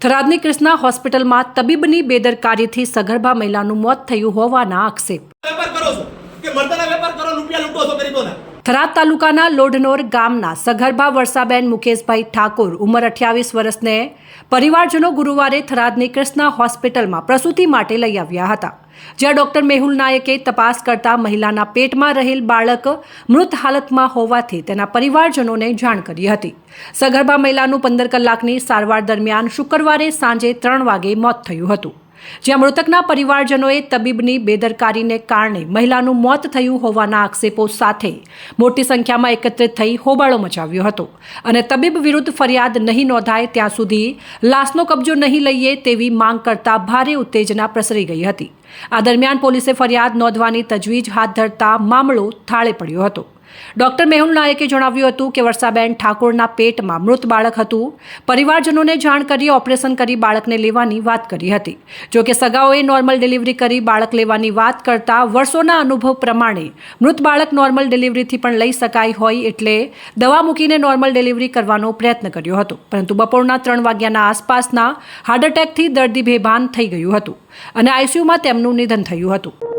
થરાદની કૃષ્ણા હોસ્પિટલમાં તબીબની બેદરકારીથી સગર્ભા મહિલાનું મોત થયું હોવાના આક્ષેપ. થરાદ તાલુકાના લોઢનોર ગામના સગર્ભા વર્ષાબેન મુકેશભાઈ ઠાકોર ઉંમર અઠ્યાવીસ વર્ષને પરિવારજનો ગુરુવારે થરાદની કૃષ્ણા હોસ્પિટલમાં પ્રસૂતિ માટે લઈ આવ્યા હતા. જ્યાં ડોક્ટર મેહુલ નાયકે તપાસ કરતા મહિલાના પેટમાં રહેલ બાળક મૃત હાલતમાં હોવાથી તેના પરિવારજનોને જાણ કરી હતી. સગર્ભા મહિલાનું પંદર કલાકની સારવાર દરમિયાન શુક્રવારે સાંજે ત્રણ વાગે મોત થયું હતું. જ્યાં મૃતકના પરિવારજનોએ તબીબની બેદરકારીને કારણે મહિલાનું મોત થયું હોવાના આક્ષેપો સાથે મોટી સંખ્યામાં એકત્રિત થઈ હોબાળો મચાવ્યો હતો. અને તબીબ વિરુદ્ધ ફરિયાદ નહીં નોંધાય ત્યાં સુધી લાશનો કબજો નહીં લઈએ તેવી માંગ કરતા ભારે ઉત્તેજના પ્રસરી ગઈ હતી. આ દરમિયાન પોલીસે ફરિયાદ નોંધવાની તજવીજ હાથ ધરતા મામલો થાળે પડ્યો હતો. ડોક્ટર મેહુલ નાયકે જણાવ્યું હતું કે વર્ષાબેન ઠાકોરના પેટમાં મૃત બાળક હતું. પરિવારજનોને જાણ કરી, ઓપરેશન કરી બાળકને લેવાની વાત કરી હતી. જો કે સગાઓએ નોર્મલ ડિલિવરી કરી બાળક લેવાની વાત કરતા વર્ષોના અનુભવ પ્રમાણે મૃત બાળક નોર્મલ ડિલિવરીથી પણ લઈ શકાય હોય એટલે દવા મૂકીને નોર્મલ ડિલિવરી કરવાનો પ્રયત્ન કર્યો હતો. પરંતુ બપોરના ત્રણ વાગ્યાના આસપાસના હાર્ટ એટેકથી દર્દી બેભાન થઈ ગયું હતું અને આઈસીયુમાં તેમનું નિધન થયું હતું.